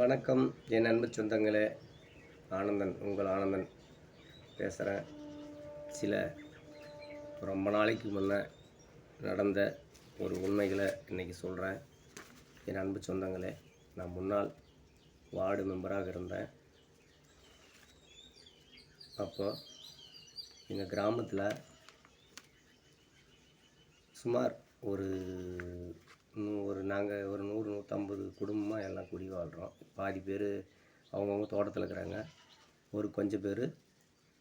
வணக்கம். என் அன்பு சொந்தங்களே ஆனந்தன் உங்கள் ஆனந்தன் பேசுகிறேன் சில ரொம்ப நாளைக்கு முன்ன நடந்த ஒரு உண்மைகளை இன்றைக்கி சொல்கிறேன் என் அன்பு சொந்தங்களே நான் முன்னாள் வார்டு மெம்பராக இருந்தேன். அப்போது எங்கள் கிராமத்தில் சுமார் ஒரு ஒரு நாங்கள் ஒரு நூறு நூற்றம்பது குடும்பமாக எல்லாம் குடி வாழ்கிறோம் பாதி பேர் அவங்கவுங்க தோட்டத்தில் இருக்கிறாங்க. ஒரு கொஞ்சம் பேர்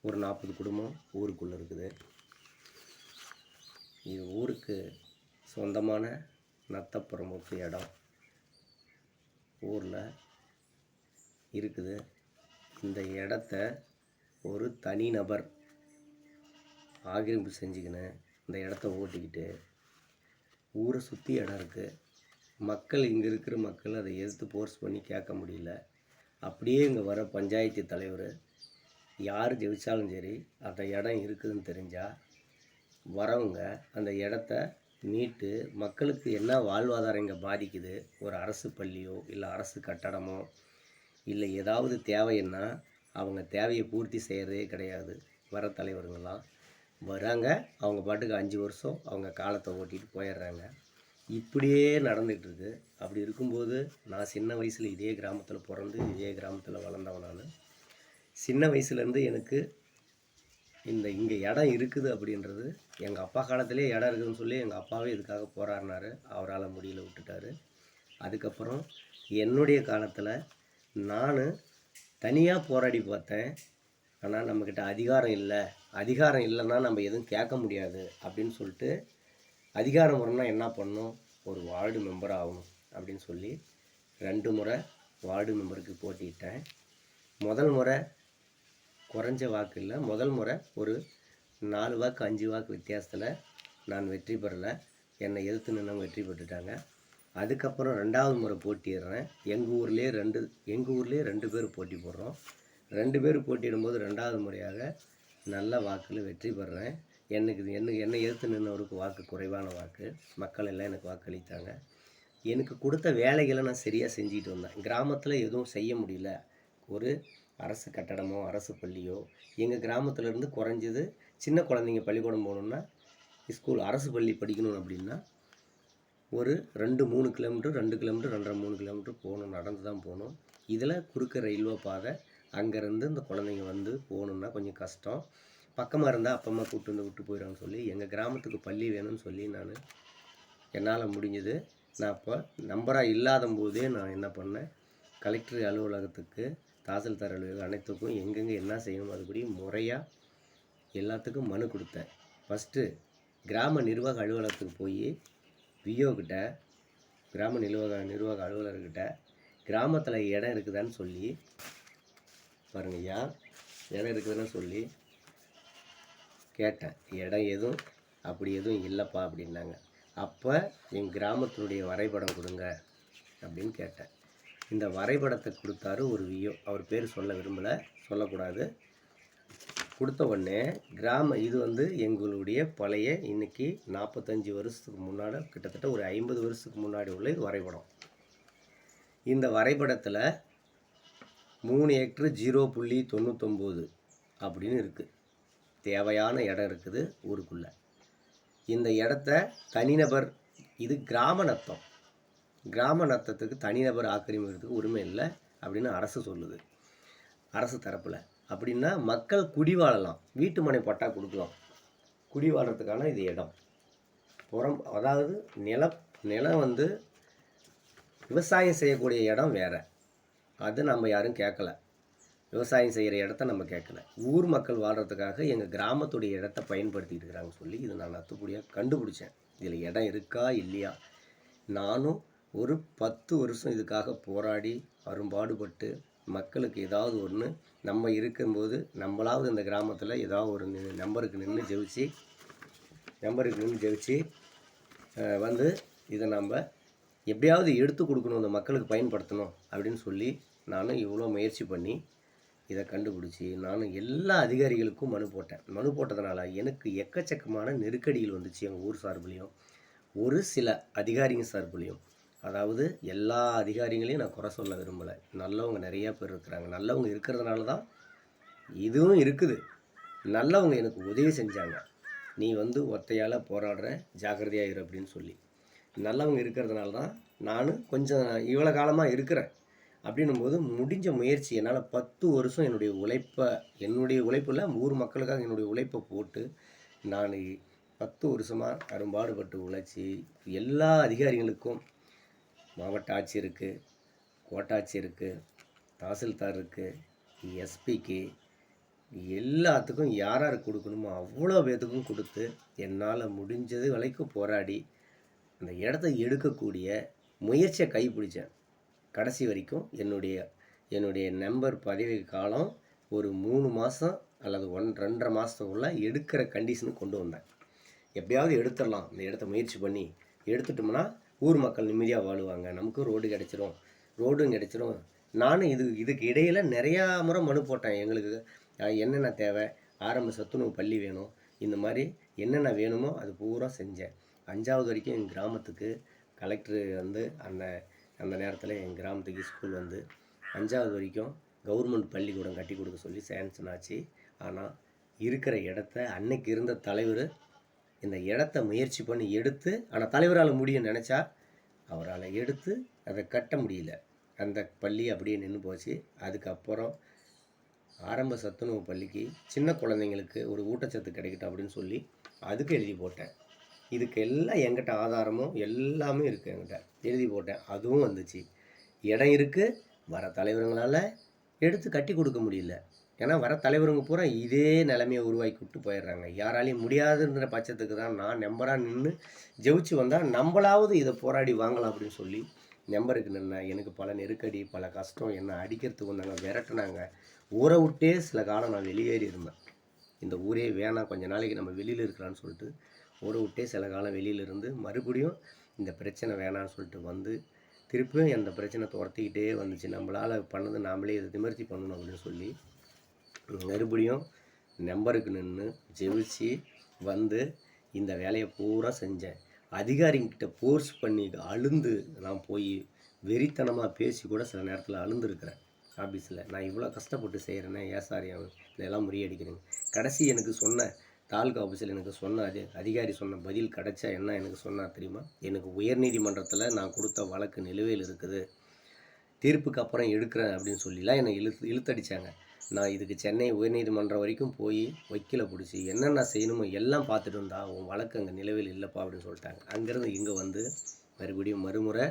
ஒரு நாற்பது குடும்பம் ஊருக்குள்ளே இருக்குது. இது ஊருக்கு சொந்தமான நத்தப்புறமுக்கு இடம். ஊரில் இருக்குது. இந்த இடத்த ஒரு தனிநபர் ஆக்கிரமிப்பு செஞ்சுக்கின்னு இந்த இடத்த ஓட்டிக்கிட்டு ஊரை சுற்றி இடம் இருக்குது மக்கள் இங்கே இருக்கிற மக்கள் அதை எதிர்த்து ஃபோர்ஸ் பண்ணி கேட்க முடியல. அப்படியே இங்கே வர பஞ்சாயத்து தலைவர் யார் ஜெயித்தாலும் சரி அந்த இடம் இருக்குதுன்னு தெரிஞ்சால் வரவங்க அந்த இடத்த மீட்டு மக்களுக்கு என்ன வாழ்வாதாரம் இங்கே பாதிக்குது? ஒரு அரசு பள்ளியோ இல்லை அரசு கட்டடமோ இல்லை ஏதாவது தேவைன்னா அவங்க தேவையை பூர்த்தி செய்கிறதே கிடையாது. வர தலைவருங்கெல்லாம் வராங்க. அவங்க பாட்டுக்கு அஞ்சு வருஷம் அவங்க காலத்தை ஓட்டிட்டு போயிடுறாங்க. இப்படியே நடந்துகிட்டு இருக்கு அப்படி இருக்கும்போது நான் சின்ன வயசில் இதே கிராமத்தில் பிறந்து இதே கிராமத்தில் வளர்ந்தவன் நான். சின்ன வயசுலேருந்து எனக்கு இந்த இங்கே இடம் இருக்குது அப்படின்றது எங்கள் அப்பா காலத்திலே இடம் இருக்குதுன்னு சொல்லி எங்கள் அப்பாவே இதுக்காக போராடினாரு. அவரால் முடியல விட்டுட்டாரு. அதுக்கப்புறம் என்னுடைய காலத்தில் நான் தனியாக போராடி பார்த்தேன். ஆனால் நம்மக்கிட்ட அதிகாரம் இல்லை. அதிகாரம் இல்லைன்னா நம்ம எதுவும் கேட்க முடியாது அப்படின்னு சொல்லிட்டு அதிகாரம் வரணும்னா என்ன பண்ணணும் ஒரு வார்டு மெம்பர் ஆகணும் அப்படின்னு சொல்லி ரெண்டு முறை வார்டு மெம்பருக்கு போட்டிட்டேன். முதல் முறை குறைஞ்ச வாக்கு இல்லை. முதல் முறை ஒரு நாலு வாக்கு அஞ்சு வாக்கு வித்தியாசத்தில் நான் வெற்றி பெறலை. என்னை எதிர்த்து நின்று வெற்றி பெற்றுட்டாங்க. அதுக்கப்புறம் ரெண்டாவது முறை போட்டிடுறேன். எங்கள் ஊர்லேயே ரெண்டு எங்கள் ஊர்லேயே ரெண்டு பேர் போட்டி போடுறோம். ரெண்டு பேர் போட்டியிடும்போது ரெண்டாவது முறையாக நல்ல வாக்கில் வெற்றி பெறுறேன் எனக்கு இது என்ன என்னை எதிர்த்து நின்றவருக்கு வாக்கு குறைவான வாக்கு. மக்கள் எல்லாம் எனக்கு வாக்களித்தாங்க. எனக்கு கொடுத்த வேலைகளை நான் சரியாக செஞ்சுட்டு வந்தேன். கிராமத்தில் எதுவும் செய்ய முடியல. ஒரு அரசு கட்டடமோ அரசு பள்ளியோ எங்கள் கிராமத்துலேருந்து குறைஞ்சது சின்ன குழந்தைங்க பள்ளிக்கூடம் போகணுன்னா ஸ்கூல் அரசு பள்ளி படிக்கணும் அப்படின்னா ஒரு ரெண்டு மூணு கிலோமீட்டர் ரெண்டு கிலோமீட்டர் ரெண்டரை மூணு கிலோமீட்டர் போகணும் நடந்து தான் போகணும். இதில் குறுக்க ரயில்வே பாதை அங்கேருந்து இந்த குழந்தைங்க வந்து போகணுன்னா கொஞ்சம் கஷ்டம். பக்கமாக இருந்தால் அப்பா அம்மா கூப்பிட்டு வந்து விட்டு போயிடுவாங்கன்னு சொல்லி எங்கள் கிராமத்துக்கு பள்ளி வேணும்னு சொல்லி நான் என்னால் முடிஞ்சது. நான் அப்போ நம்பராக இல்லாத போதே நான் என்ன பண்ணேன். கலெக்டர் அலுவலகத்துக்கு தாசில்தார் அலுவலகம் அனைத்துக்கும் எங்கெங்கே என்ன செய்யணும் அதுபடி முறையாக எல்லாத்துக்கும் மனு கொடுத்தேன். ஃபஸ்ட்டு கிராம நிர்வாக அலுவலகத்துக்கு போய் விஓ கிட்ட கிராம நிர்வாக நிர்வாக அலுவலர்கிட்ட கிராமத்தில் இடம் இருக்குதான்னு சொல்லி பாருங்க ஐயா இடம் இருக்குதுன்னு சொல்லி கேட்டேன். இடம் எதுவும்? அப்படி எதுவும் இல்லைப்பா அப்படின்னாங்க. அப்போ என் கிராமத்தினுடைய வரைபடம் கொடுங்க அப்படின்னு கேட்டேன். இந்த வரைபடத்தை கொடுத்தாரு ஒரு வியோ அவர் பேர் சொல்ல விரும்பலை சொல்லக்கூடாது. கொடுத்த உடனே கிராம இது வந்து எங்களுடைய பழைய இன்னைக்கு நாற்பத்தஞ்சு வருஷத்துக்கு முன்னாடி கிட்டத்தட்ட ஒரு ஐம்பது வருஷத்துக்கு முன்னாடி உள்ள இது வரைபடம். இந்த வரைபடத்தில் மூணு ஹெக்டர் ஜீரோ புள்ளி தொண்ணூத்தொம்பது அப்படின்னு இருக்குது தேவையான இடம் இருக்குது ஊருக்குள்ளே. இந்த இடத்த தனிநபர் இது கிராம நத்தம் கிராம நத்தத்துக்கு தனிநபர் ஆக்கிரமிக்கிறதுக்கு உரிமை இல்லை அப்படின்னு அரசு சொல்லுது. அரசு தரப்பில். அப்படின்னா மக்கள் குடி வாழலாம். வீட்டு மனை பட்டா கொடுக்கலாம். குடி வாழறதுக்கான இது இடம். புறம் அதாவது நிலம் நிலம் வந்து விவசாயம் செய்யக்கூடிய இடம் வேறு. அதை நம்ம யாரும் கேட்கல. விவசாயம் செய்கிற இடத்த நம்ம கேட்கல. ஊர் மக்கள் வாழ்கிறதுக்காக எங்கள் கிராமத்துடைய இடத்த பயன்படுத்திட்டு இருக்கிறாங்க சொல்லி இது நான் அத்துப்படியாக கண்டுபிடிச்சேன். இதில் இடம் இருக்கா இல்லையா? நானும் ஒரு பத்து வருஷம் இதுக்காக போராடி அரும்பாடுபட்டு மக்களுக்கு ஏதாவது ஒன்று நம்ம இருக்கும்போது நம்மளாவது இந்த கிராமத்தில் ஏதாவது ஒரு நி- நம்பருக்கு நின்று ஜெயிச்சு நம்பருக்கு நின்று ஜெயிச்சு வந்து இதை நம்ம எப்படியாவது எடுத்து கொடுக்கணும் இந்த மக்களுக்கு பயன்படுத்தணும் அப்படின்னு சொல்லி நானும் இவ்வளோ முயற்சி பண்ணி இதை கண்டுபிடிச்சி நானும் எல்லா அதிகாரிகளுக்கும் மனு போட்டேன். மனு போட்டதுனால எனக்கு எக்கச்சக்கமான நெருக்கடிகள் வந்துச்சு எங்கள் ஊர் சார்புலேயும். ஒரு சில அதிகாரிங்க சார்புலேயும். அதாவது எல்லா அதிகாரிகளையும் நான் குறை சொல்ல விரும்பலை. நல்லவங்க நிறையா பேர் இருக்கிறாங்க. நல்லவங்க இருக்கிறதுனால தான் இதுவும் இருக்குது. நல்லவங்க எனக்கு உதவி செஞ்சாங்க. நீ வந்து ஒத்தையால் போராடுற ஜாக்கிரதையாக இரு அப்படின்னு சொல்லி. நல்லவங்க இருக்கிறதுனால தான் நானும் கொஞ்சம் இவ்வளோ காலமாக இருக்கிறேன். அப்படின்னும் போது முடிஞ்ச முயற்சி என்னால் பத்து வருஷம் என்னுடைய உழைப்பை என்னுடைய உழைப்பில் ஊர் மக்களுக்காக என்னுடைய உழைப்பை போட்டு நான் பத்து வருஷமாக அரும்பாடுபட்டு உழைச்சி எல்லா அதிகாரிகளுக்கும் மாவட்ட ஆட்சியருக்கு கோட்டாட்சியருக்கு தாசில்தார் இருக்குது எஸ்பிக்கு எல்லாத்துக்கும் யார் யார் கொடுக்கணுமோ அவ்வளோ பேத்துக்கும் கொடுத்து என்னால் முடிஞ்சது வரைக்கும் போராடி அந்த இடத்த எடுக்கக்கூடிய முயற்சியை கைப்பிடித்தேன் கடைசி வரைக்கும் என்னுடைய என்னுடைய நம்பர் பதவி காலம் ஒரு மூணு மாதம் அல்லது ஒன் ரெண்டரை மாதத்துக்குள்ளே எடுக்கிற கண்டிஷனுக்கு கொண்டு வந்தேன். எப்படியாவது எடுத்துடலாம். இந்த இடத்த முயற்சி பண்ணி எடுத்துட்டோம்னா ஊர் மக்கள் நிம்மதியாக வாழுவாங்க. நமக்கும் ரோடு கிடச்சிரும். ரோடும் கிடச்சிரும். நானும் இது இதுக்கு இடையில் நிறையா முறை மனு போட்டேன். எங்களுக்கு என்னென்ன தேவை? ஆரம்ப சத்துணவு பள்ளி வேணும். இந்த மாதிரி என்னென்ன வேணுமோ அது பூரா செஞ்சேன். அஞ்சாவது வரைக்கும் எங்கள் கிராமத்துக்கு கலெக்டர் வந்து அந்த அந்த நேரத்தில் என் கிராமத்துக்கு ஸ்கூல் வந்து அஞ்சாவது வரைக்கும் கவர்மெண்ட் பள்ளிக்கூடம் கட்டி கொடுக்க சொல்லி சேங்ஷன் ஆச்சு. ஆனால் இருக்கிற இடத்த அன்னைக்கு இருந்த தலைவர் இந்த இடத்த முயற்சி பண்ணி எடுத்து ஆனால் தலைவரால் முடியும் நினச்சா அவரால் எடுத்து அதை கட்ட முடியல. அந்த பள்ளி அப்படியே நின்று போச்சு. அதுக்கப்புறம் ஆரம்ப சத்துணவு பள்ளிக்கு சின்ன குழந்தைங்களுக்கு ஒரு ஊட்டச்சத்து கிடைக்கட்டும் அப்படின்னு சொல்லி அதுக்கு எழுதி போட்டேன். இதுக்கு எல்லாம் என்கிட்ட ஆதாரமும் எல்லாமே இருக்குது என்கிட்ட. எழுதி போட்டேன். அதுவும் வந்துச்சு. இடம் இருக்குது வர தலைவருங்களால் எடுத்து கட்டி கொடுக்க முடியல. ஏன்னா வர தலைவருங்க பூரா இதே நிலைமையை உருவாக்கி விட்டு போயிடுறாங்க. யாராலையும் முடியாதுன்ற பட்சத்துக்கு தான் நான் நம்பராக நின்று ஜெயிச்சு வந்தால் நம்மளாவது இதை போராடி வாங்கலாம் அப்படின்னு சொல்லி நம்பருக்கு நின்னேன். எனக்கு பல நெருக்கடி பல கஷ்டம் என்ன அடிக்கிறதுக்கு வந்தாங்க விரட்டினாங்க. ஊரை விட்டே சில காலம் நான் வெளியேறி இருந்தேன். இந்த ஊரே வேணாம். கொஞ்ச நாளைக்கு நம்ம வெளியில் இருக்கலாம்னு சொல்லிட்டு ஓட விட்டே சில காலம் வெளியிலிருந்து மறுபடியும் இந்த பிரச்சனை வேணாம்னு சொல்லிட்டு வந்து திருப்பியும் அந்த பிரச்சனை துரத்திக்கிட்டே வந்துச்சு. நம்மளால் பண்ணது நாமளே இதை நிமர்த்தி பண்ணணும் அப்படின்னு சொல்லி மறுபடியும் நம்பருக்கு நின்று ஜெயிச்சு வந்து இந்த வேலையை பூரா செஞ்சேன். அதிகாரிங்கிட்ட ஃபோர்ஸ் பண்ணி அழுந்து நான் போய் வெறித்தனமாக பேசி கூட சில நேரத்தில் அழுந்துருக்கிறேன் ஆஃபீஸில் நான் இவ்வளோ கஷ்டப்பட்டு செய்கிறேனே ஏன் சார் இதெல்லாம் முறியடிக்கிறேங்க? கடைசி எனக்கு சொன்ன தாலுகா ஆஃபீஸில் எனக்கு சொன்னார். அதிகாரி சொன்ன பதில் கிடைச்சா என்ன எனக்கு சொன்னார் தெரியுமா? எனக்கு உயர்நீதிமன்றத்தில் நான் கொடுத்த வழக்கு நிலுவையில் இருக்குது. தீர்ப்புக்கு அப்புறம் எடுக்கிறேன் அப்படின்னு சொல்லிலாம் என்னை இழுத்து இழுத்தடிச்சாங்க. நான் இதுக்கு சென்னை உயர்நீதிமன்றம் வரைக்கும் போய் வக்கீலை பிடிச்சி என்னென்ன செய்யணுமோ எல்லாம் பார்த்துட்டு இருந்தா உன் வழக்கு அங்கே நிலவில் இல்லைப்பா அப்படின்னு சொல்லிட்டாங்க. அங்கேருந்து இங்கே வந்து மறுபடியும் மறுமுறை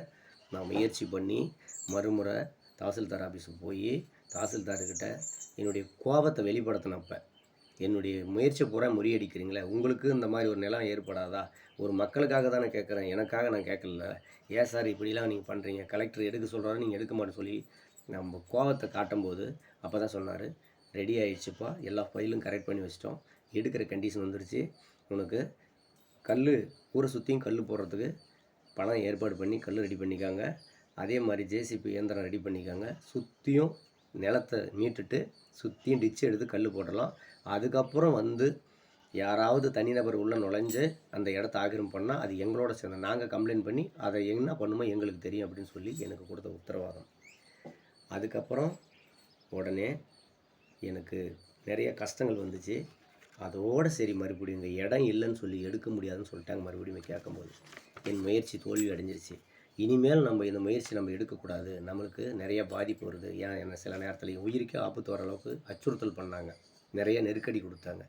நான் முயற்சி பண்ணி மறுமுறை தாசில்தார் ஆஃபீஸுக்கு போய் தாசில்தார்கிட்ட என்னுடைய கோபத்தை வெளிப்படுத்தினப்போ என்னுடைய முயற்சி பூரா முறியடிக்கிறீங்களே உங்களுக்கு இந்த மாதிரி ஒரு நிலம் ஏற்படாதா? ஒரு மக்களுக்காக தானே கேட்குறேன் எனக்காக நான் கேட்கல. ஏன் சார் இப்படிலாம் நீங்கள் பண்ணுறீங்க கலெக்டர் எடுக்க சொல்கிறாரு நீங்கள் எடுக்க மாட்டேன்னு சொல்லி நம்ம கோவத்தை காட்டும்போது அப்போ தான் சொன்னார். ரெடி ஆகிடுச்சுப்பா எல்லா ஃபைலும் கரெக்ட் பண்ணி வச்சிட்டோம். எடுக்கிற கண்டிஷன் வந்துருச்சு. உனக்கு கல் ஊரை சுற்றியும் கல் போடுறதுக்கு பணம் ஏற்பாடு பண்ணி கல் ரெடி பண்ணிக்காங்க. அதே மாதிரி ஜேசிபி இயந்திரம் ரெடி பண்ணிக்காங்க. சுற்றியும் நிலத்தை மீட்டுட்டு சுற்றியும் டிச்சு எடுத்து கல் போடலாம். அதுக்கப்புறம் வந்து யாராவது தனிநபர் உள்ளே நுழைஞ்சு அந்த இடத்த ஆக்கிரம் பண்ணால் அது எங்களோட சேர்ந்து நாங்கள் கம்ப்ளைண்ட் பண்ணி அதை என்ன பண்ணுமோ எங்களுக்கு தெரியும் அப்படின்னு சொல்லி எனக்கு கொடுத்த உத்தரவாதம். அதுக்கப்புறம் உடனே எனக்கு நிறைய கஷ்டங்கள் வந்துச்சு. அதோடு சரி மறுபடியும் இங்கே இடம் இல்லைன்னு சொல்லி எடுக்க முடியாதுன்னு சொல்லிட்டாங்க மறுபடியும் கேட்கும்போது. என் முயற்சி தோல்வி அடைஞ்சிருச்சு. இனிமேல் நம்ம இந்த முயற்சி நம்ம எடுக்கக்கூடாது. நம்மளுக்கு நிறைய பாதிப்பு வருது. ஏன் என்ன சில நேரத்தில் உயிருக்கே ஆபத்து வர அளவுக்கு அச்சுறுத்தல் பண்ணாங்க. நிறைய நெருக்கடி கொடுத்தாங்க.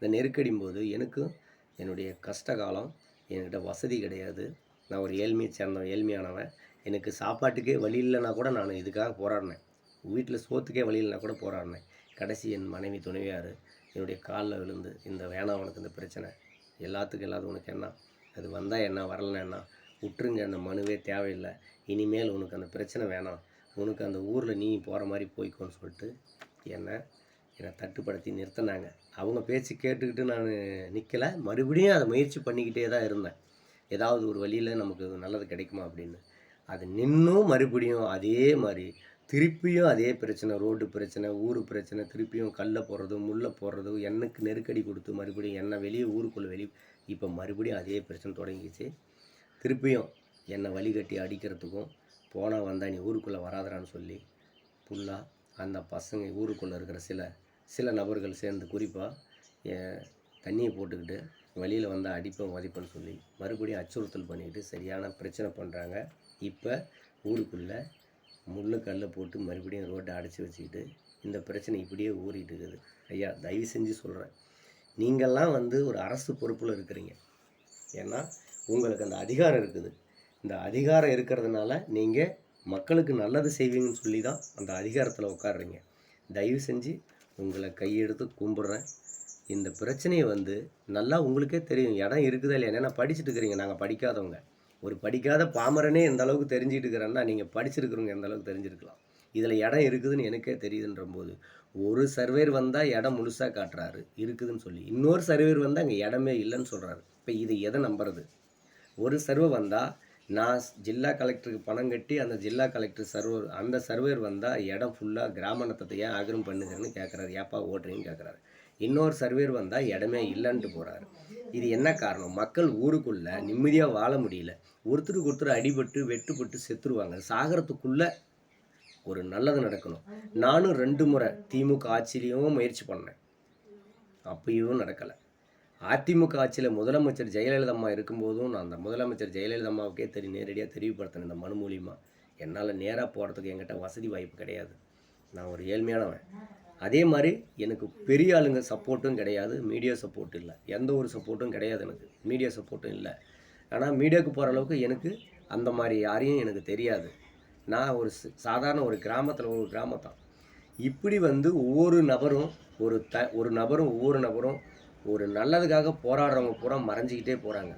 இந்த நெருக்கடியும் போது எனக்கும் என்னுடைய கஷ்ட காலம் என்கிட்ட வசதி கிடையாது. நான் ஒரு ஏழ்மையை சேர்ந்தவன் ஏழ்மையானவன். எனக்கு சாப்பாட்டுக்கே வழி இல்லைனா கூட நான் இதுக்காக போராடினேன். வீட்டில் சோத்துக்கே வழி இல்லைனா கூட போராடினேன். கடைசி என் மனைவி துணைவியார் என்னுடைய காலில் விழுந்து இந்த வேணாம் உனக்கு இந்த பிரச்சனை எல்லாத்துக்கும் இல்லாத உனக்கு என்ன? அது வந்தால் என்ன? வரலன்னா என்ன? விட்டுருங்க அந்த மனுவே தேவையில்லை. இனிமேல் உனக்கு அந்த பிரச்சனை வேணாம். உனக்கு அந்த ஊரில் நீ போகிற மாதிரி போய்க்கோன்னு சொல்லிட்டு என்னை என்னை தட்டுப்படுத்தி நிறுத்தினாங்க. அவங்க பேச்சு கேட்டுக்கிட்டு நான் நிற்கலை மறுபடியும் அதை முயற்சி பண்ணிக்கிட்டே தான் இருந்தேன். ஏதாவது ஒரு வழியில் நமக்கு நல்லது கிடைக்குமா அப்படின்னு. அது நின்றும் மறுபடியும் அதே மாதிரி திருப்பியும் அதே பிரச்சனை ரோடு பிரச்சனை ஊர் பிரச்சனை திருப்பியும் கல்லை போடுறது முள்ளை போடுறது எண்ணுக்கு நெருக்கடி கொடுத்து மறுபடியும் எண்ணெய் வெளியே ஊருக்குள்ளே வெளியே இப்போ மறுபடியும் அதே பிரச்சனை தொடங்கிச்சு திருப்பியும் என்னை வழிகட்டி அடிக்கிறதுக்கும் போனால் வந்தால் நீ ஊருக்குள்ளே வராதரான்னு சொல்லி ஃபுல்லாக அந்த பசங்க ஊருக்குள்ளே இருக்கிற சில சில நபர்கள் சேர்ந்து குறிப்பாக தண்ணியை போட்டுக்கிட்டு வெளியில் வந்தால் அடிப்பேன் உதைப்பேன்னு சொல்லி மறுபடியும் அச்சுறுத்தல் பண்ணிக்கிட்டு சரியான பிரச்சனை பண்ணுறாங்க இப்போ ஊருக்குள்ளே முள்ளு கல்லை போட்டு மறுபடியும் ரோட்டை அடைச்சி வச்சுக்கிட்டு இந்த பிரச்சனை இப்படியே ஊறிட்டு இருக்குது. ஐயா தயவு செஞ்சு சொல்கிறேன் நீங்கள்லாம் வந்து ஒரு அரசு பொறுப்பில் இருக்கிறீங்க. ஏன்னா உங்களுக்கு அந்த அதிகாரம் இருக்குது. இந்த அதிகாரம் இருக்கிறதுனால நீங்கள் மக்களுக்கு நல்லது செய்வீங்கன்னு சொல்லி தான் அந்த அதிகாரத்தில் உட்காடுறீங்க தயவு செஞ்சு உங்களை கையெடுத்து கும்பிட்றேன். இந்த பிரச்சனையை வந்து நல்லா உங்களுக்கே தெரியும். இடம் இருக்குதா இல்லையா? ஏன்னா படிச்சுட்டு இருக்கிறீங்க? நாங்கள் படிக்காதவங்க. ஒரு படிக்காத பாமரனே எந்த அளவுக்கு தெரிஞ்சுட்டு இருக்கிறேன்னா நீங்கள் படிச்சிருக்கிறவங்க எந்த அளவுக்கு தெரிஞ்சிருக்கலாம். இதில் இடம் இருக்குதுன்னு எனக்கே தெரியுதுன்ற போது ஒரு சர்வேர் வந்தால் இடம் முழுசாக காட்டுறாரு. இருக்குதுன்னு சொல்லி. இன்னொரு சர்வேர் வந்தால் அங்கே இடமே இல்லைன்னு சொல்கிறாரு இப்போ இது எதை நம்புறது? ஒரு சர்வே வந்தால் நான் ஜில்லா கலெக்டருக்கு பணம் கட்டி அந்த ஜில்லா கலெக்டர் சர்வர் அந்த சர்வேர் வந்தால் இடம் ஃபுல்லாக கிராம நத்தத்தை ஏன் ஆகிரம் பண்ணுங்கன்னு கேட்குறாரு ஏப்பா ஓட்டுறீங்கன்னு கேட்குறாரு இன்னொரு சர்வேர் வந்தால் இடமே இல்லைன்ட்டு போகிறாரு இது என்ன காரணம்? மக்கள் ஊருக்குள்ளே நிம்மதியாக வாழ முடியல. ஒருத்தருக்கு ஒருத்தர் அடிபட்டு வெட்டுப்பட்டு செத்துருவாங்க. சாகிறதுக்குள்ளே ஒரு நல்லது நடக்கணும். நானும் ரெண்டு முறை திமுக ஆட்சியிலையும் முயற்சி பண்ணேன். அப்பயும் நடக்கலை. அதிமுக ஆட்சியில் முதலமைச்சர் ஜெயலலிதா அம்மா இருக்கும்போதும் நான் அந்த முதலமைச்சர் ஜெயலலிதா அம்மாவுக்கே தெரி நேரடியாக தெரியப்படுத்தினேன் இந்த மனு மூலியமாக என்னால் நேராக போகிறதுக்கு என்கிட்ட வசதி வாய்ப்பு கிடையாது. நான் ஒரு ஏழ்மையானவன். அதே மாதிரி எனக்கு பெரிய ஆளுங்க சப்போர்ட்டும் கிடையாது மீடியா சப்போர்ட் இல்லை. எந்த ஒரு சப்போர்ட்டும் கிடையாது எனக்கு. மீடியா சப்போர்ட்டும் இல்லை. ஆனால் மீடியாவுக்கு போகிற அளவுக்கு எனக்கு அந்த மாதிரி யாரையும் எனக்கு தெரியாது. நான் ஒரு சாதாரண ஒரு கிராமத்தில் ஒரு கிராமத்தான் இப்படி வந்து ஒவ்வொரு நபரும் ஒரு த ஒரு நபரும் ஒவ்வொரு நபரும் ஒரு நல்லதுக்காக போராடுறவங்க பூரா மறைஞ்சிக்கிட்டே போகிறாங்க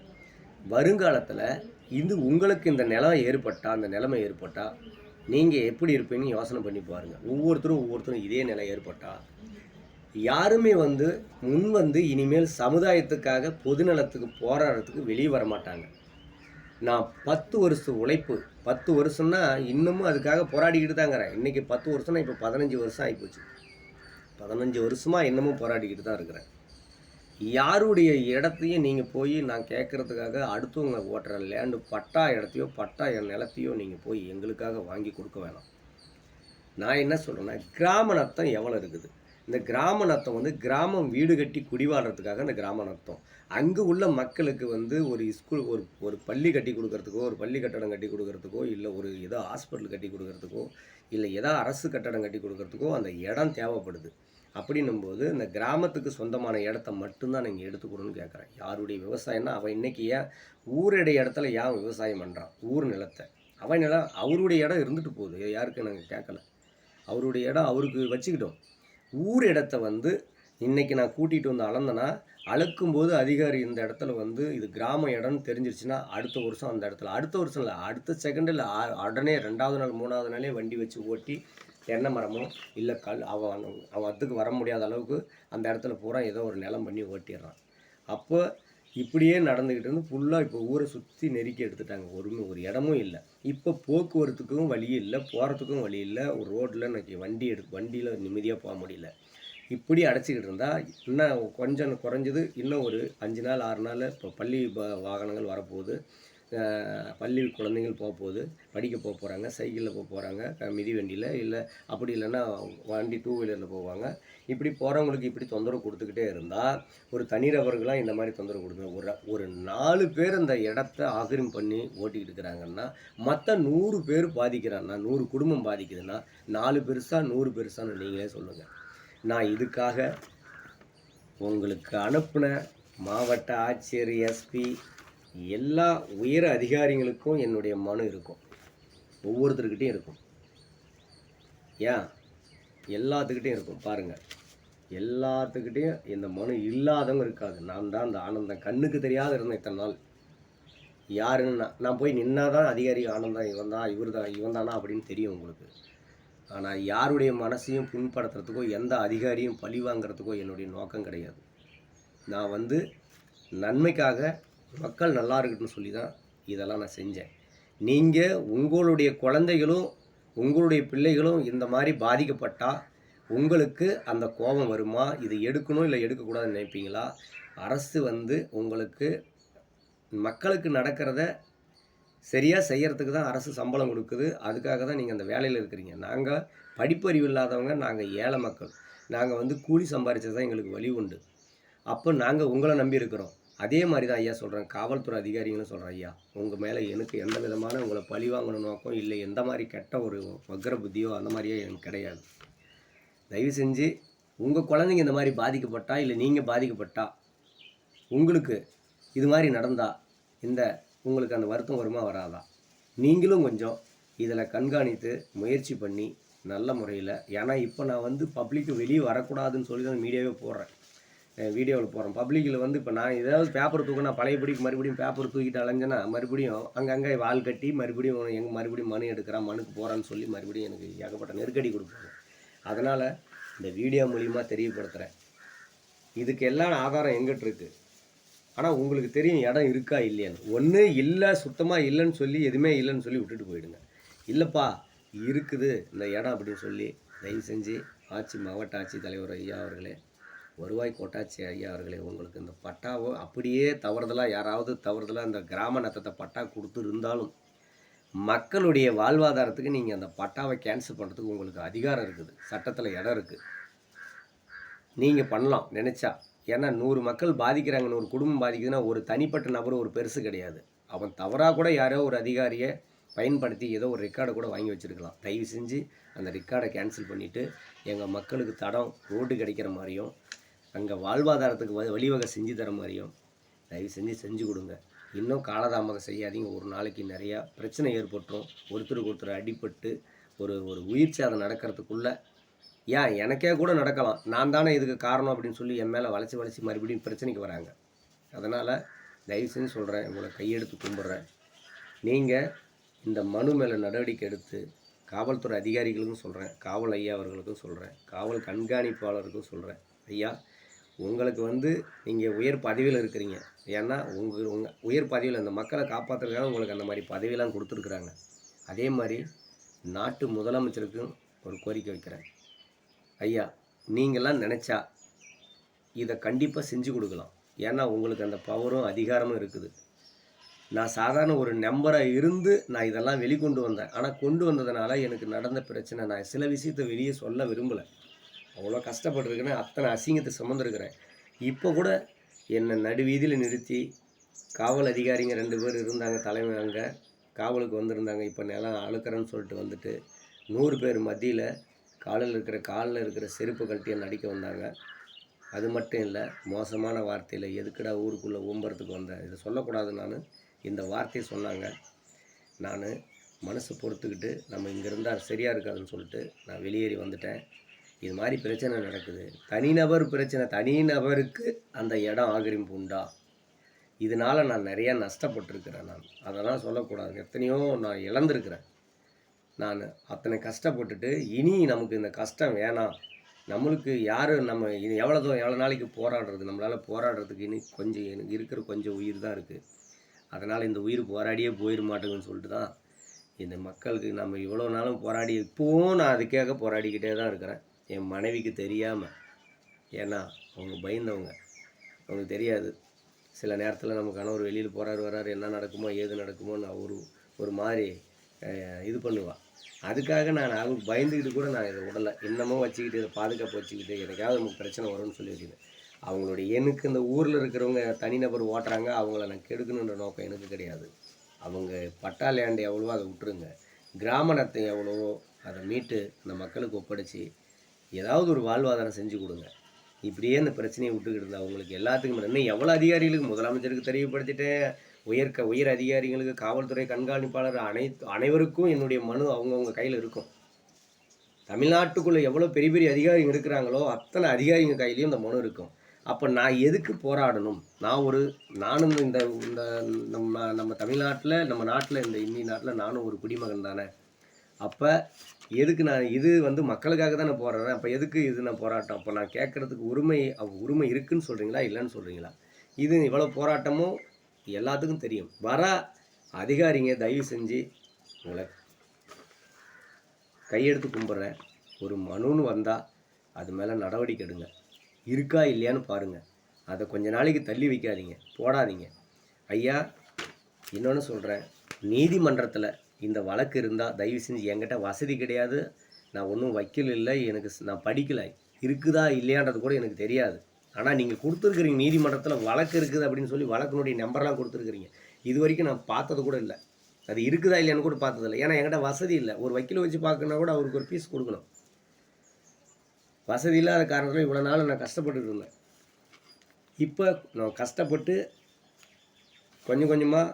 வருங்காலத்தில் இது உங்களுக்கு இந்த நிலம் ஏற்பட்டால் அந்த நிலைமை ஏற்பட்டால் நீங்கள் எப்படி இருப்பீங்கன்னு யோசனை பண்ணி பாருங்கள் ஒவ்வொருத்தரும் ஒவ்வொருத்தரும் இதே நிலை ஏற்பட்டால் யாருமே வந்து முன் வந்து இனிமேல் சமுதாயத்துக்காக பொதுநலத்துக்கு போராடுறதுக்கு வெளியே வர மாட்டாங்க. நான் பத்து வருஷம் உழைப்பு பத்து வருஷம்னா இன்னமும் அதுக்காக போராடிக்கிட்டு தாங்கிறேன் இன்றைக்கி பத்து வருஷம்னா இப்போ பதினஞ்சு வருஷம் ஆகிப்போச்சு பதினஞ்சு வருஷமாக இன்னமும் போராடிக்கிட்டு தான் இருக்கிறேன். யாருடைய இடத்தையும் நீங்கள் போய் நான் கேட்குறதுக்காக அடுத்தவங்க ஓட்டுற லேண்டு பட்டா இடத்தையோ பட்டா என் நிலத்தையோ நீங்கள் போய் எங்களுக்காக வாங்கி கொடுக்க வேணாம். நான் என்ன சொல்கிறேன்னா கிராம நத்தம் எவ்வளோ இருக்குது? இந்த கிராம நத்தம் வந்து கிராமம் வீடு கட்டி குடிவாடுறதுக்காக இந்த கிராம நத்தம். அங்கே உள்ள மக்களுக்கு வந்து ஒரு ஸ்கூல் ஒரு ஒரு பள்ளி கட்டி கொடுக்கறதுக்கோ ஒரு பள்ளி கட்டடம் கட்டி கொடுக்கறதுக்கோ இல்லை ஒரு ஏதோ ஹாஸ்பிட்டல் கட்டி கொடுக்கறதுக்கோ இல்லை ஏதோ அரசு கட்டடம் கட்டி கொடுக்கறதுக்கோ அந்த இடம் தேவைப்படுது. அப்படின்னும்போது இந்த கிராமத்துக்கு சொந்தமான இடத்த மட்டும்தான் நீங்கள் எடுத்துக்கணும்னு கேட்குறேன் யாருடைய விவசாயம்னா அவன் இன்னைக்கு ஏன் ஊருடைய இடத்துல ஏன் விவசாயம் பண்ணுறான் ஊர் நிலத்தை. அவன் நிலம் அவருடைய இடம் இருந்துட்டு போகுது. யாருக்கு நாங்கள் கேட்கல அவருடைய இடம் அவருக்கு வச்சுக்கிட்டோம். ஊர் இடத்த வந்து இன்னைக்கு நான் கூட்டிகிட்டு வந்து அளந்தேன்னா அளக்கும்போது அதிகாரி இந்த இடத்துல வந்து இது கிராம இடம்னு தெரிஞ்சிருச்சுன்னா அடுத்த வருஷம் அந்த இடத்துல. அடுத்த வருஷம் இல்லை அடுத்த செகண்டில் உடனே ரெண்டாவது நாள் மூணாவது நாளே வண்டி வச்சு ஓட்டி தென்னை மரமோ இல்லை கல் அவன் அவன் அதுக்கு வர முடியாத அளவுக்கு அந்த இடத்துல பூரா ஏதோ ஒரு நிலம் பண்ணி ஓட்டிடுறான். அப்போ இப்படியே நடந்துக்கிட்டு இருந்து ஃபுல்லாக இப்போ ஊரை சுற்றி நெருக்கி எடுத்துட்டாங்க. ஒருமே ஒரு இடமும் இல்லை. இப்போ போக்குவரத்துக்கும் வழி இல்லை போகிறதுக்கும் வழி இல்லை ஒரு ரோட்டில் இன்னைக்கு வண்டி எடு வண்டியில் நிம்மதியாக போக முடியல. இப்படி அடைச்சிக்கிட்டு இருந்தால் இன்னும் கொஞ்சம் குறைஞ்சது இன்னும் ஒரு அஞ்சு நாள் ஆறு நாள் இப்போ பள்ளி வாகனங்கள் வரப்போகுது. பள்ளியில் குழந்தைகள் போக போகுது படிக்க போக போகிறாங்க சைக்கிளில் போக போகிறாங்க மிதி வண்டியில் இல்லை அப்படி இல்லைன்னா வண்டி டூ வீலரில் போவாங்க. இப்படி போகிறவங்களுக்கு இப்படி தொந்தரவு கொடுத்துக்கிட்டே இருந்தால் ஒரு தனிநபர்களாக இந்த மாதிரி தொந்தரவு கொடுக்குறது ஒரு ஒரு நாலு பேர் அந்த இடத்த ஆக்கிரம் பண்ணி ஓட்டிக்கிட்டு இருக்கிறாங்கன்னா மற்ற நூறு பேர் பாதிக்கிறான்னா நூறு குடும்பம் பாதிக்குதுன்னா நாலு பெருசாக நூறு பெருசான்னு நீங்களே சொல்லுங்கள் நான் இதுக்காக உங்களுக்கு அனுப்பின மாவட்ட ஆட்சியர் எஸ்பி எல்லா உயர் அதிகாரிகளுக்கும் என்னுடைய மனு இருக்கும். ஒவ்வொருத்தருக்கிட்டையும் இருக்கும். ஏன் எல்லாத்துக்கிட்டையும் இருக்கும். பாருங்கள் எல்லாத்துக்கிட்டையும் இந்த மனு இல்லாதவங்க இருக்காது. நான் தான் அந்த ஆனந்தம் கண்ணுக்கு தெரியாத இருந்தேன் இத்தனை நாள். யாருன்னு நான் போய் போய் நின்னாதான் அதிகாரி ஆனந்தம் இவன் தான் இவர் தான் இவன் தானா அப்படின்னு தெரியும் உங்களுக்கு. ஆனால் யாருடைய மனசையும் புண்படுத்துறதுக்கோ எந்த அதிகாரியும் பழி வாங்குறதுக்கோ என்னுடைய நோக்கம் கிடையாது. நான் வந்து நன்மைக்காக மக்கள் நல்லா இருக்கட்டும்னு சொல்லி தான் இதெல்லாம் நான் செஞ்சேன். நீங்கள் உங்களுடைய குழந்தைகளும் உங்களுடைய பிள்ளைகளும் இந்த மாதிரி பாதிக்கப்பட்டால் உங்களுக்கு அந்த கோபம் வருமா? இது எடுக்கணும் இல்லை எடுக்கக்கூடாதுன்னு நினைப்பீங்களா? அரசு வந்து உங்களுக்கு மக்களுக்கு நடக்கிறத சரியாக செய்கிறதுக்கு தான் அரசு சம்பளம் கொடுக்குது. அதுக்காக தான் நீங்கள் அந்த வேலையில் இருக்கிறீங்க. நாங்கள் படிப்பறிவு இல்லாதவங்க நாங்கள் ஏழை மக்கள். நாங்கள் வந்து கூலி சம்பாரித்தது தான் எங்களுக்கு வழி உண்டு. அப்போ நாங்கள் உங்களை நம்பி இருக்கிறோம். அதே மாதிரி தான் ஐயா சொல்கிறேன் காவல்துறை அதிகாரிகளும் சொல்கிறேன் ஐயா உங்கள் மேலே எனக்கு எந்த விதமான உங்களை பழி வாங்கணும் நோக்கம் இல்லை. எந்த மாதிரி கெட்ட ஒரு வக்கர புத்தியோ அந்த மாதிரியே எனக்கு கிடையாது. தயவு செஞ்சு உங்கள் குழந்தைங்க இந்த மாதிரி பாதிக்கப்பட்டா இல்லை நீங்கள் பாதிக்கப்பட்டா உங்களுக்கு இது மாதிரி நடந்தால் இந்த உங்களுக்கு அந்த வருத்தம் வருமா வராதா? நீங்களும் கொஞ்சம் இதில் கண்காணித்து முயற்சி பண்ணி நல்ல முறையில். ஏன்னா இப்போ நான் வந்து பப்ளிக்கு வெளியே வரக்கூடாதுன்னு சொல்லி தான் மீடியாவே போடுறேன். வீடியோவில் போகிறோம் பப்ளிக்கில் வந்து இப்போ நான் ஏதாவது பேப்பர் தூக்கினா பழையபடிக்கு மறுபடியும் பேப்பர் தூக்கிட்டு அலைஞ்சேன்னா மறுபடியும் அங்கங்கே வால் கட்டி மறுபடியும் எங்கே மறுபடியும் மனு எடுக்கிறான் மனுக்கு போகிறான்னு சொல்லி மறுபடியும் எனக்கு ஏகப்பட்ட நெருக்கடி கொடுப்பாங்க அதனால் இந்த வீடியோ மூலிமா தெரியப்படுத்துகிறேன் இதுக்கு எல்லாம் ஆதாரம் எங்கிட்ட இருக்குது ஆனால் உங்களுக்கு தெரியும் இடம் இருக்கா இல்லையான்னு. ஒன்று இல்லை சுத்தமாக இல்லைன்னு சொல்லி எதுவுமே இல்லைன்னு சொல்லி விட்டுட்டு போயிடுங்க. இல்லைப்பா இருக்குது இந்த இடம் அப்படின்னு சொல்லி தயவு செஞ்சு ஆட்சி மாவட்ட ஆட்சித்தலைவர் ஐயா அவர்களே வருவாய் கோட்டாட்சி ஐயா அவர்களே உங்களுக்கு இந்த பட்டாவோ அப்படியே தவறுதலாக யாராவது தவறுதலாக இந்த கிராம நத்தத்தை பட்டா கொடுத்து இருந்தாலும் மக்களுடைய வாழ்வாதாரத்துக்கு நீங்கள் அந்த பட்டாவை கேன்சல் பண்ணுறதுக்கு உங்களுக்கு அதிகாரம் இருக்குது சட்டத்தில் இடம் இருக்குது நீங்கள் பண்ணலாம் நினச்சா. ஏன்னா நூறு மக்கள் பாதிக்கிறாங்க நூறு குடும்பம் பாதிக்குதுன்னா ஒரு தனிப்பட்ட நபர் ஒரு பெருசு கிடையாது. அவன் தவறாக கூட யாரோ ஒரு அதிகாரியை பயன்படுத்தி ஏதோ ஒரு ரெக்கார்டை கூட வாங்கி வச்சுருக்கலாம். தயவு செஞ்சு அந்த ரெக்கார்டை கேன்சல் பண்ணிவிட்டு எங்கள் மக்களுக்கு தடம் ரோடு கிடைக்கிற மாதிரியும் அங்கே வாழ்வாதாரத்துக்கு வ- வழிவகை செஞ்சு தர மாதிரியும் தயவு செஞ்சு செஞ்சு கொடுங்க. இன்னும் காலதாமதம் செய்யாதீங்க. ஒரு நாளைக்கு நிறையா பிரச்சனை ஏற்பட்டுரும். ஒருத்தருக்கு ஒருத்தர் அடிபட்டு ஒரு ஒரு உயிர் சேதம் நடக்கிறதுக்குள்ள ஏன் எனக்கே கூட நடக்கலாம். நான் தானே இதுக்கு காரணம் அப்படின்னு சொல்லி என் மேலே வளைச்சி வளைச்சி மறுபடியும் பிரச்சனைக்கு வராங்க. அதனால் தயவு செஞ்சு சொல்கிறேன் உங்களை கையெடுத்து கும்பிட்றேன். நீங்கள் இந்த மனு மேலே நடவடிக்கை எடுத்து காவல்துறை அதிகாரிகளுக்கும் சொல்கிறேன் காவல் ஐயா அவர்களுக்கும் சொல்கிறேன் காவல் கண்காணிப்பாளருக்கும் சொல்கிறேன் ஐயா உங்களுக்கு வந்து நீங்கள் உயர் பதவியில் இருக்கிறீங்க. ஏன்னா உங்கள் உங்கள் உயர் பதவியில் இந்த மக்களை காப்பாற்றுறதுக்காக உங்களுக்கு அந்த மாதிரி பதவியெல்லாம் கொடுத்துருக்குறாங்க. அதே மாதிரி நாட்டு முதலமைச்சருக்கும் ஒரு கோரிக்கை வைக்கிறேன். ஐயா நீங்களாம் நினச்சா இதை கண்டிப்பாக செஞ்சு கொடுக்கலாம். ஏன்னா உங்களுக்கு அந்த பவரும் அதிகாரமும் இருக்குது. நான் சாதாரண ஒரு நம்பராக இருந்து நான் இதெல்லாம் வெளிக்கொண்டு வந்தேன். ஆனால் கொண்டு வந்ததுனால எனக்கு நடந்த பிரச்சனை நான் சில விஷயத்தை வெளியே சொல்ல விரும்பலை. அவ்வளோ கஷ்டப்பட்டிருக்கேன் அத்தனை அசிங்கத்தை சுமந்துருக்கிறேன். இப்போ கூட என்னை நடுவீதியில் நிறுத்தி காவல் அதிகாரிங்க ரெண்டு பேர் இருந்தாங்க தலைமை அங்கே காவலுக்கு வந்திருந்தாங்க இப்போ நிலம் அழுக்கிறேன்னு சொல்லிட்டு வந்துட்டு நூறு பேர் மத்தியில் காலில் இருக்கிற காலில் இருக்கிற செருப்பு கழட்டி நடிக்க வந்தாங்க. அது மட்டும் இல்லை மோசமான வார்த்தையில் எதுக்குடா ஊருக்குள்ளே ஊம்புறதுக்கு வந்தேன் இதை சொல்லக்கூடாது நான். இந்த வார்த்தையை சொன்னாங்க. நான் மனசு பொறுத்துக்கிட்டு நம்ம இங்கே இருந்தால் சரியாக இருக்காதுன்னு சொல்லிட்டு நான் வெளியேறி வந்துட்டேன். இது மாதிரி பிரச்சனை நடக்குது. தனிநபர் பிரச்சனை தனிநபருக்கு அந்த இடம் ஆக்கிரமிப்பு உண்டா? இதனால் நான் நிறையா நஷ்டப்பட்டிருக்கிறேன் நான். அதெல்லாம் சொல்லக்கூடாது எத்தனையோ நான் இழந்திருக்கிறேன். நான் அத்தனை கஷ்டப்பட்டுட்டு இனி நமக்கு இந்த கஷ்டம் வேணாம். நம்மளுக்கு யார் நம்ம இது எவ்வளோ தூரம் எவ்வளோ நாளைக்கு போராடுறது? நம்மளால் போராடுறதுக்கு இனி கொஞ்சம் எனக்கு இருக்கிற கொஞ்சம் உயிர் தான் இருக்குது அதனால் இந்த உயிர் போராடியே போயிட மாட்டேங்குன்னு சொல்லிட்டு தான் இந்த மக்களுக்கு நம்ம இவ்வளோ நாளும் போராடி இப்போவும் நான் அதுக்காக போராடிக்கிட்டே தான் இருக்கிறேன். என் மனைவிக்கு தெரியாமல் ஏன்னா அவங்க பயந்தவங்க. அவங்களுக்கு தெரியாது. சில நேரத்தில் நம்ம கணவர் வெளியில் போகிறார் வர்றார் என்ன நடக்குமோ ஏது நடக்குமோன்னு நான் ஒரு மாதிரி இது பண்ணுவாள் அதுக்காக நான் அவங்க பயந்துக்கிட்டு கூட நான் இதை விடலை இன்னமும் வச்சுக்கிட்டு இதை பாதுகாப்பு வச்சுக்கிட்டு எனக்காவது நமக்கு பிரச்சனை வரும்னு சொல்லி வச்சுக்கிட்டேன் அவங்களுடைய எனக்கு இந்த ஊரில் இருக்கிறவங்க தனிநபர் ஓட்டுறாங்க அவங்கள நான் கெடுக்கணுன்ற நோக்கம் எனக்கு கிடையாது. அவங்க பட்டா லேண்டு எவ்வளவோ அதை விட்டுருங்க. கிராம நத்தை எவ்வளவோ அதை மீட்டு அந்த மக்களுக்கு ஒப்படைச்சி ஏதாவது ஒரு வாழ்வாதாரம் செஞ்சு கொடுங்க. இப்படியே இந்த பிரச்சனையை விட்டுக்கிட்டு இருந்தா அவங்களுக்கு எல்லாத்துக்கும் இன்னும் எவ்வளோ அதிகாரிகளுக்கு முதலமைச்சருக்கு தெரியப்படுத்திட்டேன். உயர்க்க உயர் அதிகாரிகளுக்கு காவல்துறை கண்காணிப்பாளர் அனைத்து அனைவருக்கும் என்னுடைய மனு அவங்கவுங்க கையில் இருக்கும். தமிழ்நாட்டுக்குள்ளே எவ்வளோ பெரிய பெரிய அதிகாரிங்க இருக்கிறாங்களோ அத்தனை அதிகாரிங்க கையிலையும் இந்த மனு இருக்கும். அப்போ நான் எதுக்கு போராடணும்? நான் ஒரு நானும் இந்த இந்த நம்ம நம்ம தமிழ்நாட்டில் நம்ம நாட்டில் இந்த இந்திய நாட்டில் நானும் ஒரு குடிமகன் தானே. அப்போ எதுக்கு நான் இது வந்து மக்களுக்காக தானே போராடுறேன்? அப்போ எதுக்கு இது நான் போராட்டம்? அப்போ நான் கேட்குறதுக்கு உரிமை உரிமை இருக்குன்னு சொல்கிறீங்களா இல்லைன்னு சொல்கிறீங்களா இது இவ்வளோ போராட்டமும் எல்லாத்துக்கும் தெரியும். வர அதிகாரிங்க தயவு செஞ்சு உங்களை கையெடுத்து கும்பிட்றேன். ஒரு மனுன்னு வந்தால் அது மேலே நடவடிக்கை எடுங்க. இருக்கா இல்லையான்னு பாருங்கள் அதை கொஞ்ச நாளைக்கு தள்ளி வைக்காதீங்க. போடாதீங்க. ஐயா இன்னொன்று சொல்கிறேன் நீதிமன்றத்தில் இந்த வழக்கு இருந்தால் தயவு செஞ்சு என்கிட்ட வசதி கிடையாது. நான் ஒன்றும் வக்கீல் இல்லை எனக்கு நான் படிக்கலை. இருக்குதா இல்லையான்றது கூட எனக்கு தெரியாது. ஆனால் நீங்கள் கொடுத்துருக்குறீங்க நீதிமன்றத்தில் வழக்கு இருக்குது அப்படின்னு சொல்லி வழக்கினுடைய நம்பர்லாம் கொடுத்துருக்குறீங்க. இது வரைக்கும் நான் பார்த்தது கூட இல்லை. அது இருக்குதா இல்லையான்னு கூட பார்த்ததில்ல ஏன்னா என்கிட்ட வசதி இல்லை. ஒரு வக்கீலை வச்சு பார்க்கணுன்னா கூட அவருக்கு ஒரு ஃபீஸ் கொடுக்கணும். வசதி இல்லாத காரணத்தில் இவ்வளோ நாள் நான் கஷ்டப்பட்டு இருந்தேன். இப்போ நான் கஷ்டப்பட்டு கொஞ்சம் கொஞ்சமாக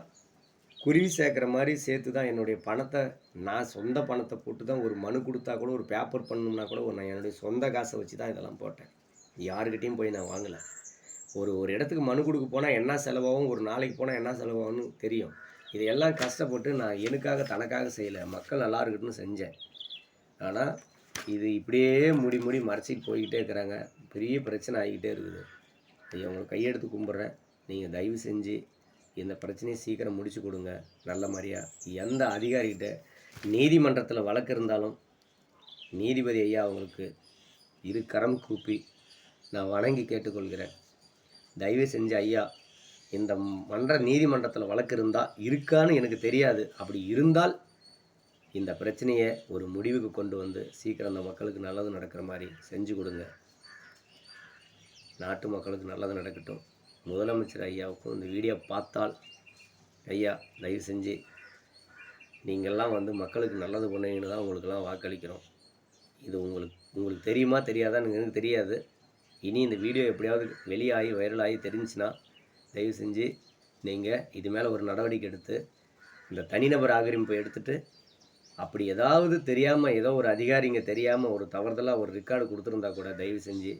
குருவி சேர்க்குற மாதிரி சேர்த்து தான் என்னுடைய பணத்தை நான் சொந்த பணத்தை போட்டு தான் ஒரு மனு கொடுத்தா கூட ஒரு பேப்பர் பண்ணணும்னா கூட ஒரு நான் என்னுடைய சொந்த காசை வச்சு தான் இதெல்லாம் போட்டேன். யாருக்கிட்டேயும் போய் நான் வாங்கலை. ஒரு ஒரு இடத்துக்கு மனு கொடுக்க போனால் என்ன செலவாகும் ஒரு நாளைக்கு போனால் என்ன செலவாகும்னு தெரியும். இதையெல்லாம் கஷ்டப்பட்டு நான் எனக்காக தனக்காக செய்யலை. மக்கள் நல்லா இருக்கட்டும்னு செஞ்சேன். ஆனால் இது இப்படியே முடி முடி மறைச்சிட்டு போய்கிட்டே இருக்கிறாங்க. பெரிய பிரச்சனை ஆகிக்கிட்டே இருக்குது. ஐயா உங்களுக்கு கையெடுத்து கும்பிட்றேன். நீங்கள் தயவு செஞ்சு இந்த பிரச்சனையை சீக்கிரம் முடிச்சு கொடுங்க. நல்ல மாதிரியா? எந்த அதிகாரிகிட்ட நீதிமன்றத்தில் வழக்கு இருந்தாலும் நீதிபதி ஐயா அவங்களுக்கு இரு கரம் கூப்பி நான் வணங்கி கேட்டுக்கொள்கிறேன். தயவு செஞ்சு ஐயா இந்த மன்ற நீதிமன்றத்தில் வழக்கு இருந்தால் இருக்கான்னு எனக்கு தெரியாது. அப்படி இருந்தால் இந்த பிரச்சனையை ஒரு முடிவுக்கு கொண்டு வந்து சீக்கிரம் அந்த மக்களுக்கு நல்லது நடக்கிற மாதிரி செஞ்சு கொடுங்க. நாட்டு மக்களுக்கு நல்லது நடக்கட்டும். முதலமைச்சர் ஐயாவுக்கும் இந்த வீடியோ பார்த்தால் ஐயா தயவு செஞ்சு நீங்கள்லாம் வந்து மக்களுக்கு நல்லது பண்ணுவீங்கன்னு தான் உங்களுக்கெல்லாம் வாக்களிக்கிறோம். இது உங்களுக்கு உங்களுக்கு தெரியுமா தெரியாதான்னு எனக்கு தெரியாது. இனி இந்த வீடியோ எப்படியாவது வெளியாகி வைரலாகி தெரிஞ்சுன்னா தயவு செஞ்சு நீங்கள் இது மேலே ஒரு நடவடிக்கை எடுத்து இந்த தனிநபர் ஆக்கிரமிப்பை எடுத்துகிட்டு அப்படி ஏதாவது தெரியாமல் ஏதோ ஒரு அதிகாரிங்க தெரியாமல் ஒரு தவறுதலாக ஒரு ரெக்கார்டு கொடுத்துருந்தா கூட தயவு செஞ்சு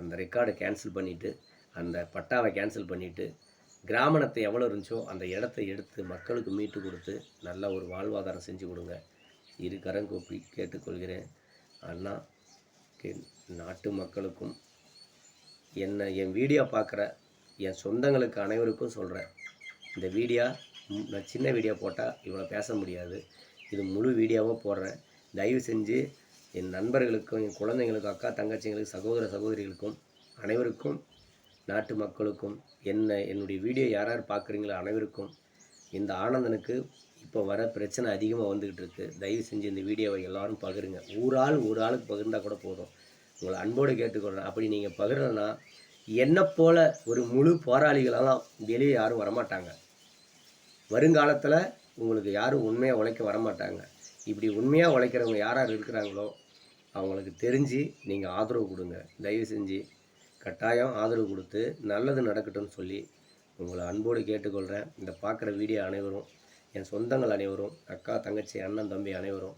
அந்த ரெக்கார்டை கேன்சல் பண்ணிவிட்டு அந்த பட்டாவை கேன்சல் பண்ணிவிட்டு கிராமணத்தை எவ்வளோ இருந்துச்சோ அந்த இடத்த எடுத்து மக்களுக்கு மீட்டு கொடுத்து நல்ல ஒரு வாழ்வாதாரம் செஞ்சு கொடுங்க. இரு கரங்கோப்பி கேட்டுக்கொள்கிறேன். அண்ணா கே- நாட்டு மக்களுக்கும் என்னை என் வீடியோ பார்க்குற என் சொந்தங்களுக்கு அனைவருக்கும் சொல்கிறேன் இந்த வீடியோ நான் சின்ன வீடியோ போட்டால் இவ்வளோ பேச முடியாது. இது முழு வீடியோவாக போடுறேன். தயவு செஞ்சு என் நண்பர்களுக்கும் என் குழந்தைங்களுக்கும் அக்கா தங்கச்சிங்களுக்கு சகோதர சகோதரிகளுக்கும் அனைவருக்கும் நாட்டு மக்களுக்கும் என்ன என்னுடைய வீடியோ யார் யார் பார்க்குறீங்களோ அனைவருக்கும் இந்த ஆனந்தனுக்கு இப்போ வர பிரச்சனை அதிகமாக வந்துக்கிட்டு இருக்குது தயவு செஞ்சு இந்த வீடியோவை எல்லோரும் பகிருங்க. ஒரு ஆள் ஒரு ஆளுக்கு பகிர்ந்தா கூட போதும். உங்களை அன்போடு கேட்டுக்கொள்கிறேன் அப்படி நீங்கள் பகிரலன்னா என்னை போல ஒரு முழு போராளிகளெல்லாம் வெளியே யாரும் வரமாட்டாங்க. வருங்காலத்தில் உங்களுக்கு யாரும் உண்மையாக உழைக்க வரமாட்டாங்க. இப்படி உண்மையாக உழைக்கிறவங்க யார் யார் இருக்கிறாங்களோ அவங்களுக்கு தெரிஞ்சு நீங்கள் ஆதரவு கொடுங்க. தயவு செஞ்சு கட்டாயம் ஆதரவு கொடுத்து நல்லது நடக்கட்டும்னு சொல்லி உங்களை அன்போடு கேட்டுக்கொள்கிறேன். இந்த பார்க்குற வீடியோ அனைவரும் என் சொந்தங்கள் அனைவரும் அக்கா தங்கச்சி அண்ணன் தம்பி அனைவரும்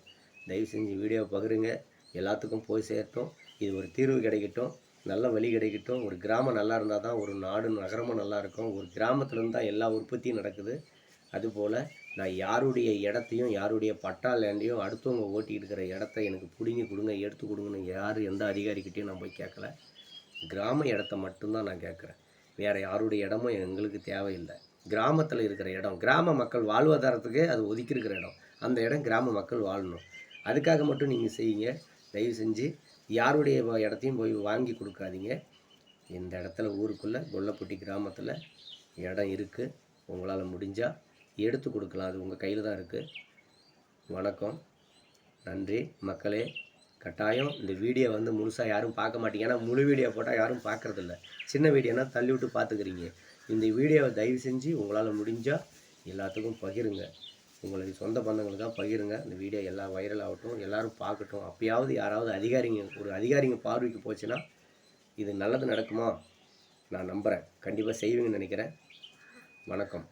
தயவு செஞ்சு வீடியோ பகிருங்க. எல்லாத்துக்கும் போய் சேரட்டும். இது ஒரு தீர்வு கிடைக்கட்டும். நல்ல வழி கிடைக்கட்டும். ஒரு கிராமம் நல்லா இருந்தால் தான் ஒரு நாடு நகரமும் நல்லா இருக்கும். ஒரு கிராமத்துலேருந்து தான் எல்லா உற்பத்தியும் நடக்குது. அதுபோல் நான் யாருடைய இடத்தையும் யாருடைய பட்டா லேண்டையும் அடுத்தவங்க ஓட்டிட்டு இருக்கிற இடத்த எனக்கு பிடுங்கி கொடுங்க எடுத்து கொடுங்கன்னு யார் எந்த அதிகாரிக்கிட்டையும் நான் போய் கேட்கல. கிராம இடத்த மட்டும்தான் நான் கேட்குறேன். வேறு யாருடைய இடமும் எங்களுக்கு தேவையில்லை. கிராமத்தில் இருக்கிற இடம் கிராம மக்கள் வாழ்வாதாரத்துக்கு அது ஒதுக்கியிருக்கிற இடம். அந்த இடம் கிராம மக்கள் வாழணும். அதுக்காக மட்டும் நீங்கள் செய்யுங்க. தயவு செஞ்சு யாருடைய இடத்தையும் போய் வாங்கி கொடுக்காதீங்க. இந்த இடத்துல ஊருக்குள்ளே கொல்லப்பட்டி கிராமத்தில் இடம் இருக்குது உங்களால் முடிஞ்சால் எடுத்து கொடுக்கலாம். அது உங்கள் கையில் தான் இருக்குது வணக்கம். நன்றி. மக்களே கட்டாயம் இந்த வீடியோ வந்து முழுசாக யாரும் பார்க்க மாட்டீங்க. ஏன்னா முழு வீடியோ போட்டால் யாரும் பார்க்குறதில்ல. சின்ன வீடியோனா தள்ளி விட்டு பார்த்துக்கிறீங்க? இந்த வீடியோவை தயவு செஞ்சு உங்களால் முடிஞ்சால் எல்லாத்துக்கும் பகிருங்க. உங்களுக்கு சொந்த பந்தங்களுக்காக பகிருங்க. இந்த வீடியோ எல்லாம் வைரல் ஆகட்டும் எல்லோரும் பார்க்கட்டும். அப்பயாவது யாராவது அதிகாரிங்க ஒரு அதிகாரிங்க பார்வைக்கு போச்சுன்னா இது நல்லது நடக்குமா? நான் நம்புகிறேன் கண்டிப்பாக செய்வீங்கன்னு நினைக்கிறேன். வணக்கம்.